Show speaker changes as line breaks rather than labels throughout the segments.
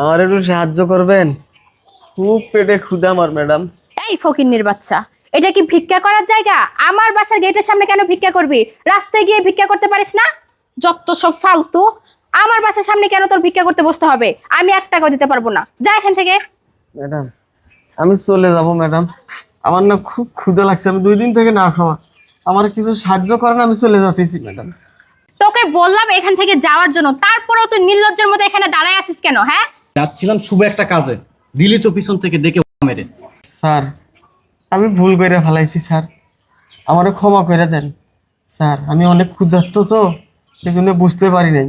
আমার একটু সাহায্য করবেন? খুব পেটে ক্ষুদা আমার ম্যাডাম।
এই ফকিন্নির বাচ্চা এটা কি ভিক্ষা করার জায়গা? আমার বাসার গেটের সামনে কেন ভিক্ষা করবি? রাস্তায় গিয়ে ভিক্ষা করতে পারিস না? যত সব ফালতু আমার বাসার সামনে কেন তোর ভিক্ষা করতে বসতে হবে? আমি এক টাকাও দিতে পারব না। যা এখান থেকে।
ম্যাডাম আমি চলে যাব ম্যাডাম। আমার না খুব ক্ষুদা লাগছে আমি দুই দিন থেকে না খাওয়া। আমার কিছু সাহায্য করেন আমি চলে যাতেছি ম্যাডাম।
তোকে বললাম এখান থেকে যাওয়ার জন্য তারপরেও তুই নির্লজ্জের মতো এখানে দাঁড়ায় আছিস কেন হ্যাঁ?
যাচ্ছিলাম শুভ একটা কাজে। দিলি তো পিছন থেকে ডেকে মেরে।
স্যার, আমি ভুল করে ফেলাইছি, স্যার। আমারও ক্ষমা করে দেন, স্যার। আমি অনেক ক্ষুধার্ত তো সেই জন্য বুঝতে পারি নাই।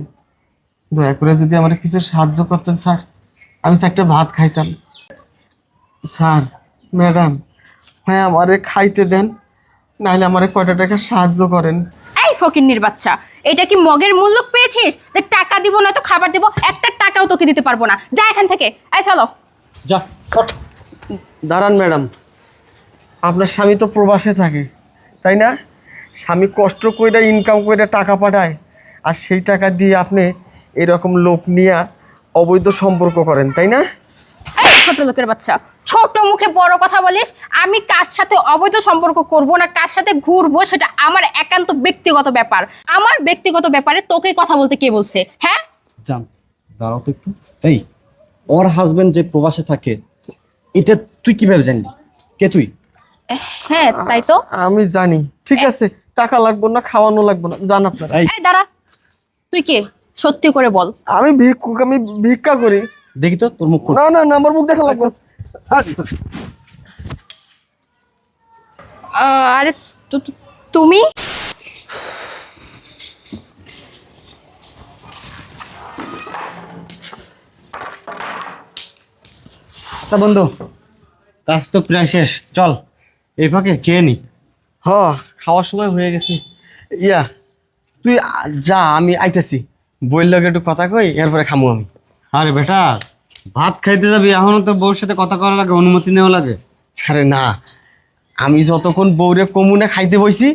দয়া করে যদি আমার কিছু সাহায্য করতেন, স্যার। আমি একটা ভাত খাইতাম। স্যার, ম্যাডাম হ্যাঁ আমারে খাইতে দেন নাহলে আমারে কয়টা টাকা সাহায্য করেন।
ফকিন্নির বাচ্চা। এটা কি মগের মূল্য পেয়েছিস? যে টাকা দিব না তো খাবার দিব একটা টাকাও তোকে দিতে পারব না। যা এখান থেকে। এই চলো।
যা
দাঁড়ান ম্যাডাম। আপনার স্বামী তো প্রবাসে থাকে তাই না? স্বামী কষ্ট করে ইনকাম করে টাকা পাঠায় আর সেই টাকা দিয়ে আপনি এরকম লোক নিয়ে অবৈধ সম্পর্ক করেন তাই না?
এই ছোট লোকের বাচ্চা ছোট মুখে বড় কথা বলিস আমি কার সাথে অবৈধ সম্পর্ক করব না কার সাথে ঘুরবো সেটা আমার একান্ত ব্যক্তিগত ব্যাপার। আমার ব্যক্তিগত ব্যাপারে তোকে কথা বলতে কে বলছে হ্যাঁ?
যান দাঁড়াও তো একটু। এই ওর হাজবেন্ড যে প্রবাসে থাকে এটা তুই কীভাবে জানলি? কে তুই?
হ্যাঁ তাই তো।
আমি জানি ঠিক আছে টাকা লাগবে না খাওয়ানো লাগবে না জান আপনারা।
এই
দাঁড়া তুই কে? সত্যি করে বল।
আমি ভিক্ষুক আমি ভিক্ষা করি।
দেখি তো তোর মুখ।
না না না আমার মুখ দেখা লাগবে।
আরে তু- তু- তুমি?
তা বন্ধু কাজ তো প্রায় শেষ। চল এই ফাঁকে খেয়ে নি।
হ খাওয়ার সময় হয়ে গেছে। ইয়া তুই যা আমি আইতেছি। বইয়ের লগে একটু কথা কই এরপরে খামু আমি।
আরে বেটা ভাত খাইতে যাবি এখনও তো বউর সাথে কথা করা লাগে অনুমতি নেওয়া লাগে।
আরে না আমি যতক্ষণ বৌরে কমুনে খাইতে বইছি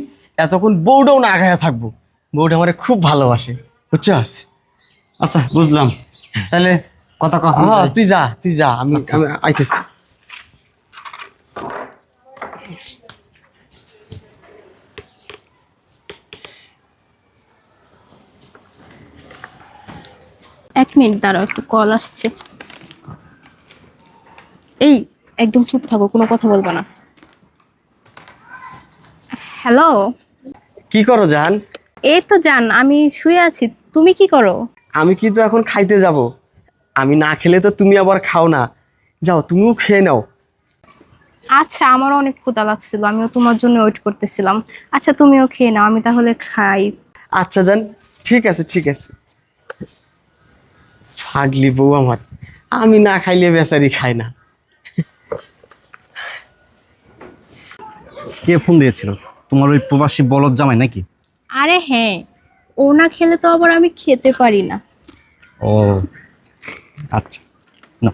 এতক্ষণ বউটাও না আগায়া থাকব। বউটা আমার খুব ভালোবাসে বুঝছস?
আচ্ছা বুঝলাম। তাহলে কথা কথা
তুই যা তুই যা আমি আমি আইতেছি।
মিনিট দাঁড়াও একটু কল আসছে। এই একদম চুপ থাকো কোনো কথা বলব না। হ্যালো
কি করো জান
এই তো জান আমি শুয়ে আছি। তুমি কি করো?
আমি কিন্তু এখন খাইতে যাব? আমি না খেলে তো তুমি আবার খাও না। যাও তুমিও খেয়ে নাও।
আচ্ছা আমারও অনেক ক্ষুধা লাগছিল আমিও তোমার জন্য ওয়েট করতেছিলাম। আচ্ছা তুমিও খেয়ে নাও আমি তাহলে খাই।
আচ্ছা জান ঠিক আছে ঠিক আছে। ফাগলি বউ আমার। আমি না খাইলে বেচারি খাই না।
কে ফোন দিয়েছিল? তোমার ওই প্রবাসী বলদ জামাই নাকি?
আরে হ্যাঁ ও না খেলে তো আবার আমি খেতে পারি না।
ও আচ্ছা না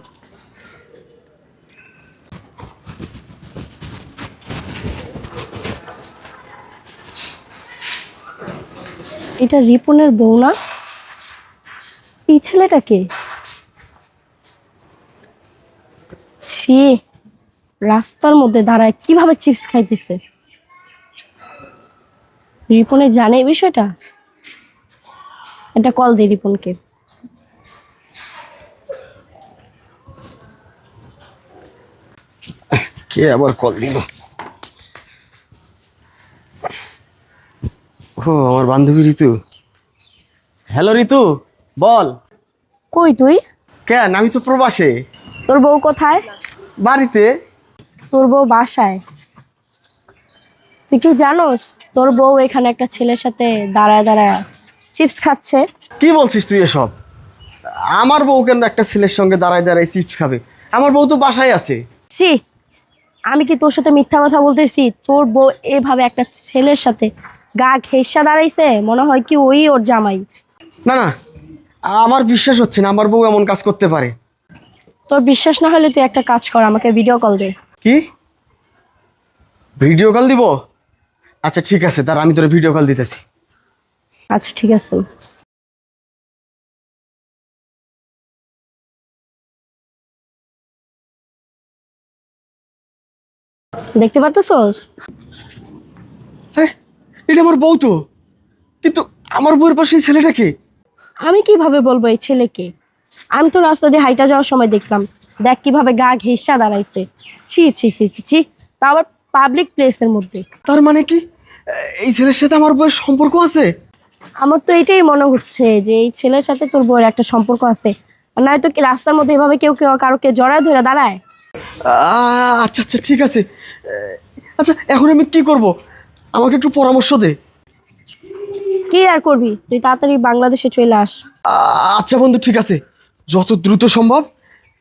এটা রিপনের বউ না? এই ছেলেটাকে? ছি, রাস্তার মধ্যে দাঁড়ায় কীভাবে চিপস খাইতেছে? রিপনে জানে এই বিষয়টা? এটা কল দে রিপনকে।
কে আবার কল দিল? ও, আমার বান্ধবী ঋতু। হ্যালো ঋতু। বল।
কই তুই?
কেন? আমি তো প্রবাসে।
তোর বউ কোথায়?
বাড়িতে।
তোর বউ বাসায়? তুই কি জানোস তোর বউ এখানে একটা ছেলের সাথে দাঁড়ায় দাঁড়ায় চিপস খাচ্ছে?
কি বলছিস তুই এসব? আমার বউ কেন একটা ছেলের সঙ্গে দাঁড়ায় দাঁড়ায় চিপস খাবে? আমার বউ তো বাসায় আছে।
ছি আমি কি তোর সাথে মিথ্যা কথা বলতেছি? তোর বউ এভাবে একটা ছেলের সাথে গা ঘেঁষা দাঁড়াইছে? মনে হয় কি ওই ওর জামাই।
না না আমার বিশ্বাস হচ্ছে না আমার বউ এমন কাজ করতে পারে।
তোর বিশ্বাস না হলে তুই একটা কাজ কর আমাকে ভিডিও কল দে।
কি? ভিডিও কল দিব? আচ্ছা ঠিক আছে তার আমি তোর ভিডিও কল দিতেছি।
আচ্ছা ঠিক আছে। দেখতে পারতেছস?
আরে এটা আমার বউ তো। কিন্তু আমার বউয়ের পাশে ছেলেটা ছেলেটাকে
আমি কীভাবে বলব এই ছেলেকে? আমি তো রাস্তা দিয়ে হাইটা যাওয়ার সময় দেখলাম। দেখ কীভাবে গা ঘেঁষা দাঁড়াইছে। ছি ছি ছি ছি ছি। তা আবার পাবলিক প্লেসের মধ্যে।
তার মানে কি? এই ছেলের সাথে আমার বউয়ের সম্পর্ক আছে?
আমার তো এটাই মনে হচ্ছে যে এই ছেলের সাথে তোর বউয়ের একটা সম্পর্ক আছে। নয়তো কি রাস্তার মধ্যে এভাবে কেউ কেউ কারোকে জড়ায় ধরে দাঁড়ায়?
আচ্ছা আচ্ছা ঠিক আছে। আচ্ছা এখন আমি কি করব? আমাকে একটু পরামর্শ দে।
কি আর করবি? তুই তাড়াতাড়ি বাংলাদেশে চলে আস।
আচ্ছা বন্ধু ঠিক আছে। যত দ্রুত সম্ভব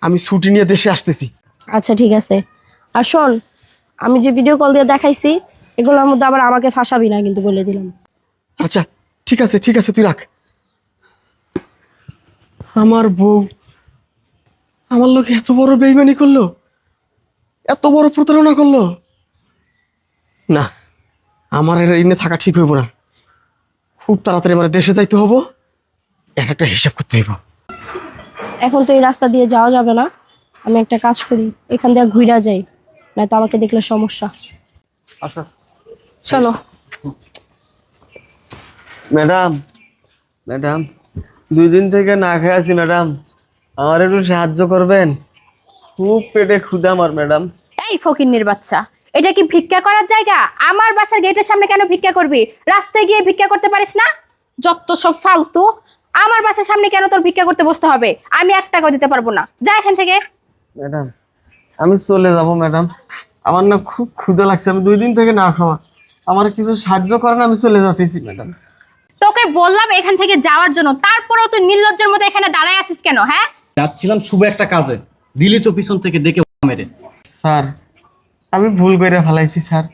আমি ছুটি নিয়ে দেশে আসতেছি।
আচ্ছা ঠিক আছে। আর শোন আমি যে ভিডিও কল দিয়ে দেখাইছি এগুলোর মধ্যে আবার আমাকে ফাঁসাবি না কিন্তু বলে দিলাম।
আচ্ছা ঠিক আছে ঠিক আছে তুই রাখ। আমার বউ আমার লোক এত বড় বেইমানি করল এত বড় প্রতারণা করল। না আমার এর এনে থাকা ঠিক হইব না। খুব তাড়াতাড়ি আমার দেশে যাইতে হব। এর একটা হিসাব করতে হইব।
এখন তো এই রাস্তা দিয়ে যাওয়া যাবে না। আমি একটা কাজ করি এখান দিয়ে ঘুরা যাই নয়তো আমাকে দেখলে সমস্যা।
আচ্ছা।
চলো।
ম্যাডাম ম্যাডাম দুই দিন থেকে না খেয়ে আছি ম্যাডাম। আমার একটু সাহায্য করবেন? খুব পেটে ক্ষুদা আমার ম্যাডাম।
এই ফকিন্নির বাচ্চা এটা কি ভিক্ষা করার জায়গা? আমার বাসার গেটের সামনে কেন ভিক্ষা করবি? রাস্তায় গিয়ে ভিক্ষা করতে পারিস না? যত সব ফালতু। আমার বাসার সামনে কেন তোর ভিক্ষা করতে বসতে হবে? আমি এক টাকাও দিতে পারব না। যা এখান থেকে।
ম্যাডাম আমি চলে যাব ম্যাডাম। আমার না খুব ক্ষুধা লাগছে। আমি দুই দিন থেকে না খাওয়া। আমার কিছু সাহায্য করেন আমি চলে যাতেছি ম্যাডাম।
তোকে বললাম এখান থেকে যাওয়ার জন্য। তারপরেও তুই নির্লজ্জের মতো এখানে দাঁড়ায় আছিস কেন হ্যাঁ?
যাচ্ছিলাম শুভ একটা কাজে। দিলি তো পিছন থেকে ডেকে মেরে।
স্যার আমি ভুল করে ফেলাইছি স্যার।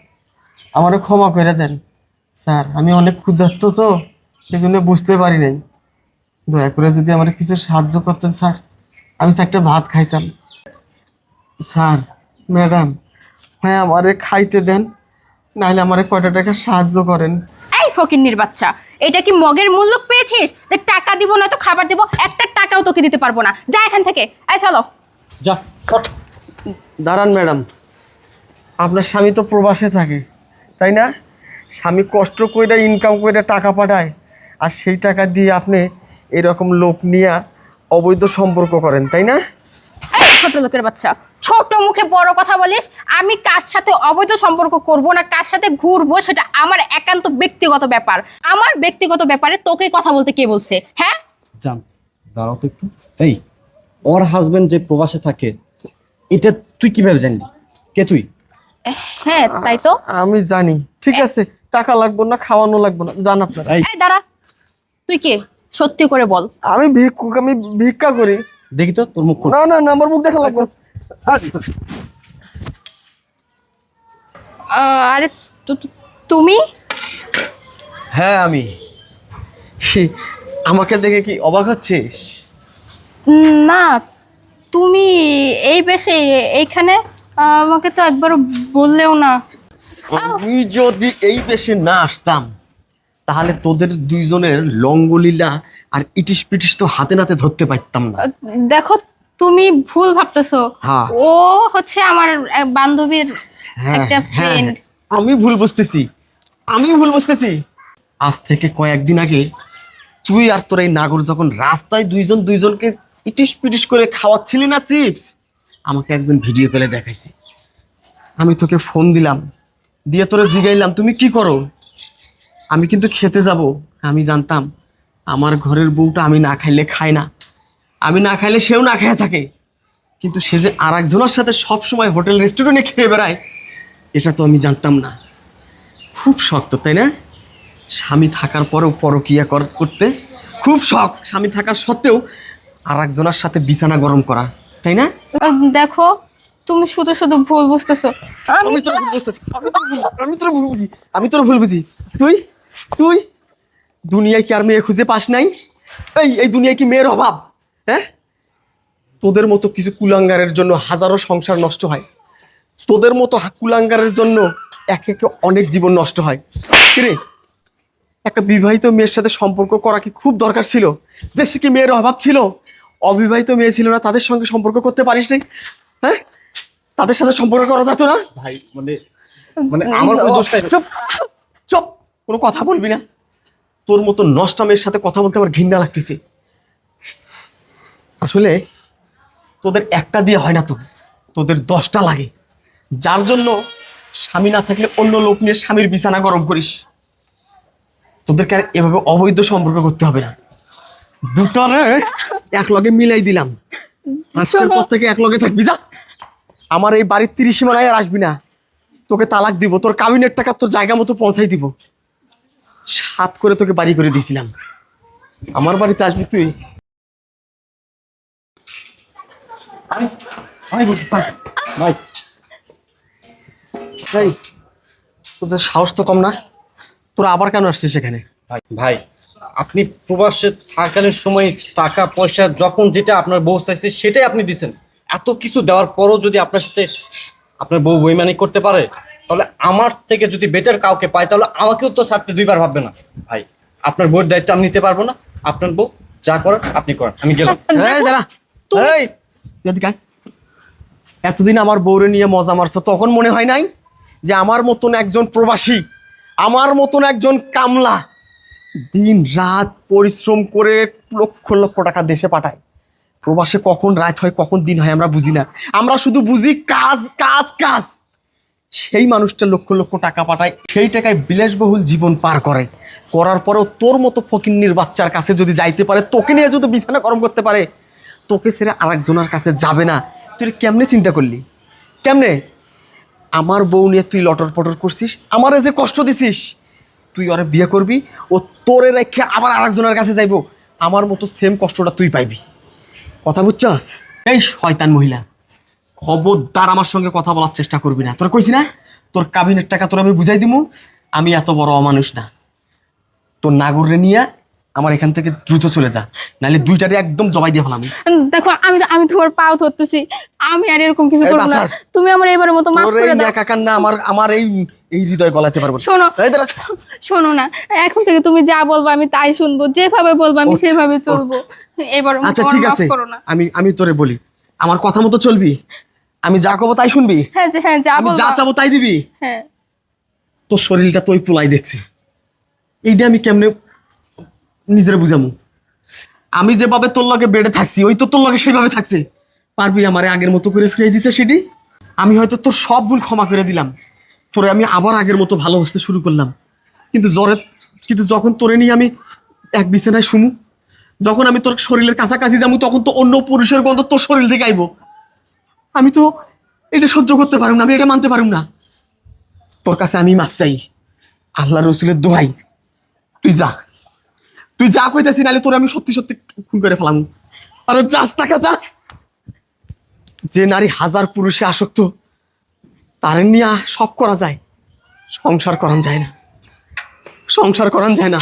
আমারও ক্ষমা করে দেন স্যার। আমি অনেক ক্ষুধার্ত তো সেই জন্য বুঝতে পারি নাই। দয়া করে যদি আমার কিছু সাহায্য করতেন স্যার। আমি একটা ভাত খাইতাম। স্যার ম্যাডাম হ্যাঁ আমারে খাইতে দেন নাহলে আমারে কয়টা টাকা সাহায্য করেন।
এই ফকিন্নির বাচ্চা এটা কি মগের মূল্য পেয়েছিস? যে টাকা দিব না তো খাবার দিব একটা টাকাও তোকে দিতে পারব না। যা এখান থেকে। এই চলো।
যা
দাঁড়ান ম্যাডাম। আপনার স্বামী তো প্রবাসে থাকে তাই না? স্বামী কষ্ট করে ইনকাম করে টাকা পাঠায় আর সেই টাকা দিয়ে আপনি এরকম লোক নিয়ে অবৈধ সম্পর্ক করেন তাই না?
এই ছোট লোকের বাচ্চা ছোট মুখে বড় কথা বলিস আমি কার সাথে অবৈধ সম্পর্ক করব না কার সাথে ঘুরবো সেটা আমার একান্ত ব্যক্তিগত ব্যাপার। আমার ব্যক্তিগত ব্যাপারে তোকে কথা বলতে কে বলছে হ্যাঁ?
যান দাঁড়াও তো একটু। এই ওর হাজবেন্ড যে প্রবাসে থাকে এটা তুই কীভাবে জানলি? কে তুই?
হ্যাঁ তাই তো?
আমি জানি। ঠিক আছে টাকা লাগবে না খাওয়ানো লাগবে না জান আপনারা।
এই
দাঁড়া। তুই কে? সত্যি করে বল।
আমি ভিক্ষুক আমি ভিক্ষা করি।
দেখি তো তোর মুখ
না না না আমার মুখ দেখা লাগবে। আচ্ছা।
আহ, আরে তুমি?
হ্যাঁ আমি। আমাকে দেখে কি অবাক হচ্ছিস?
না তুমি এই বেশে এইখানে? আমাকে তো একবার বললেও না।
আমি যদি এই বেশে না আসতাম তাহলে তোদের দুইজনের লঙ্গলীলা আর ইটিস পিটিস তো হাতে নাতে ধরতে পারতাম না।
দেখো তুমি ভুল ভাবতেছো।
হ্যাঁ।
ও হচ্ছে আমার বান্ধবীর
হ্যাঁ,
একটা
হ্যাঁ,
ফ্রেন্ড
আমি ভুল বুঝতেছি। আমি ভুল বুঝতেছি। আজ থেকে কয়েকদিন আগে তুই আর তোর এই নাগর যখন রাস্তায় দুইজন দুইজনকে ইটিস পিটিস করে খাওয়াচ্ছিলি না চিপস? আমাকে একদিন ভিডিও কলে দেখাইছে। আমি তোকে ফোন দিলাম, দিয়ে তোরে জিগাইলাম, তুমি কি করো? আমি কিন্তু খেতে যাব, আমি জানতাম আমার ঘরের বউটা আমি না খাইলে খায় না। আমি না খাইলে সেও না খেয়ে থাকে। কিন্তু সে যে আর একজনের সাথে সবসময় হোটেল রেস্টুরেন্টে খেয়ে বেড়ায়, এটা তো আমি জানতাম না। খুব শক্ত তাই না? স্বামী থাকার পরেও পরকিয়া কর- করতে খুব শখ। স্বামী থাকার সত্ত্বেও আর একজনের সাথে বিছানা গরম করা। তাই না?
দেখো তুমি শুধু শুধু ভুল বুঝতেছো। আমি
তোর ভুল বুঝতেছি আমি তোর ভুল আমি তোর ভুল বুঝি আমি তোর ভুল বুঝি। তুই তুই দুনিয়ায় কি আর মেয়ে খুঁজে পাস নাই? এই এই দুনিয়ায় কি মেয়ের অভাব? হ্যাঁ? তোদের মতো কিছু কুলাঙ্গারের জন্য হাজারো সংসার নষ্ট হয়। তোদের মতো কুলাঙ্গারের জন্য এক একে অনেক জীবন নষ্ট হয়। রে? একটা বিবাহিত মেয়ের সাথে সম্পর্ক করা কি খুব দরকার ছিল? দেশে কি মেয়ের অভাব ছিল? অবিবাহিত মেয়ে ছিল না তাদের সঙ্গে সম্পর্ক করতে পারিস নাই হ্যাঁ? তাদের সাথে সম্পর্ক করা যেত না?
ভাই মানে মানে আমার কোনো দোষ নাই।
চুপ চুপ কোনো কথা বলবি না। তোর মতো নষ্টা মেয়ের সাথে কথা বলতে আমার ঘৃণা লাগতেছে। আসলে তোদের একটা দিয়ে হয় না তো তোদের দশটা লাগে। যার জন্য স্বামী না থাকলে অন্য লোক নিয়ে স্বামীর বিছানা গরম করিস। তোদেরকে আর এভাবে অবৈধ সম্পর্ক করতে হবে না। দুটারে এক লগে মিলাই দিলাম। আজকের পর থেকে এক লগে থাকবি যা। আমার এই বাড়ির তিরিশ সীমানায় আর আসবি না। তোকে তালাক দিব তোর কাবিনের টাকা তোর জায়গা মতো পৌঁছাই দিব। সাত করে তোকে বাড়ি করে দিয়েছিলাম। আমার বাড়িতে আসবি তুই? তোদের সাহস তো কম না। তোরা আবার কেন আসছিস সেখানে
ভাই ভাই আপনি প্রবাসে থাকালীন সময় টাকা পয়সা যখন যেটা আপনার বউ চাইছে সেটাই আপনি দিছেন। এত কিছু দেওয়ার পরও যদি আপনার সাথে আপনার বউ বইমানি করতে পারে তাহলে আমার থেকে যদি বেটার কাউকে পায় তাহলে আমাকেও তো ছাড়তে দুইবার ভাববে না। ভাই আপনার বউয়ের দায়িত্ব আমি নিতে পারব না। আপনার বউ যা করার আপনি করেন আমি গেলাম।
এদিকে এতদিন আমার বউরে নিয়ে মজা মারছো তখন মনে হয় নাই যে আমার মতন একজন প্রবাসী আমার মতন একজন কামলা দিন রাত পরিশ্রম করে লক্ষ লক্ষ টাকা দেশে পাঠায়। প্রবাসে কখন রাত হয়, কখন দিন হয় আমরা বুঝি না। আমরা শুধু বুঝি কাজ কাজ কাজ। সেই মানুষটা লক্ষ লক্ষ টাকা পাঠায়, সেই টাকায় বিলাসবহুল জীবন পার করে। করার পরেও তোর মতো ফকিন্নির বাচ্চার কাছে যদি যাইতে পারে, তোকে নিয়ে যদি বিছানা গরম করতে পারে, তোকে ছেড়ে আরেকজনের কাছে যাবে না। তুই কেমনে চিন্তা করলি? কেমনে? আমার বউ নিয়ে তুই লটর পটর করছিস, আমারে যে কষ্ট দিছিস তুই ওরে বিয়ে করবি ও তোরে রেখে আবার আরেকজনের কাছে যাইবো। আমার মতো সেম কষ্টটা তুই পাইবি। কথা বুঝছস? এই শয়তান মহিলা। খবরদার আমার সঙ্গে কথা বলার চেষ্টা করবি না। তোর কইছি না? তোর কাবিনের টাকা তোর আমি বুঝাই দিমু। আমি এত বড় অমানুষ না। তোর নাগরে নিয়ে আমার এখান থেকে দ্রুত চলে যা। নাহলে দুইটারে একদম জবাই দিয়ে ফেলাম।
দেখো আমি আমি তোমার পাও ধরতেছি। আমি আর এরকম কিছু করব না। তুমি আমার এবারের মতো মাফ
তোর
করে দাও।
একাকার না আমার আমার এই এই হৃদয় গলাতে পারব
শোনো শোনো না এখন থেকে তুমি যা বলব আমি তাই শুনব যেভাবে বলব আমি সেভাবে চলবো। এবার
আচ্ছা ঠিক আছে। আমি আমি তোরে বলি আমার কথা মতো চলবি? আমি যা কবো তাই শুনবি?
হ্যাঁ হ্যাঁ যা বলব
যা চাবো তাই দিবি?
হ্যাঁ।
তোর শরীরটা তোই পোলাই দেখছে। এইটা আমি কেমনে নিজের বুঝামু? আমি যেভাবে তোর লগে বেড়ে থাকছি ওই তো তোর লগে সেইভাবে থাকছে। পারবি আমারে আগের মতো করে ফিরিয়ে দিতে সেটি? আমি হয়তো তোর সব ভুল ক্ষমা করে দিলাম। তোরে আমি আবার আগের মতো ভালোবাসতে শুরু করলাম। কিন্তু জ্বরে, কিন্তু যখন তোরে নিয়ে আমি এক বিছানায় শুমু, যখন আমি তোর শরীরের কাছাকাছি যাব তখন তো অন্য পুরুষের গন্ধ তোর শরীর থেকে আইব। আমি তো এটা সহ্য করতে পারুম না, আমি এটা মানতে পারুম না। তোর কাছে আমি মাফ চাই, আল্লাহ রসুলের দোহাই। তুই যা। তুই যা কইতেছি, নাহলে তোর আমি সত্যি সত্যি খুন করে ফেলাম। আরে যাস টাকা যা। যে নারী হাজার পুরুষে আসক্ত তার নিয়ে সব করা যায়। সংসার করান যায় না। সংসার করান যায় না।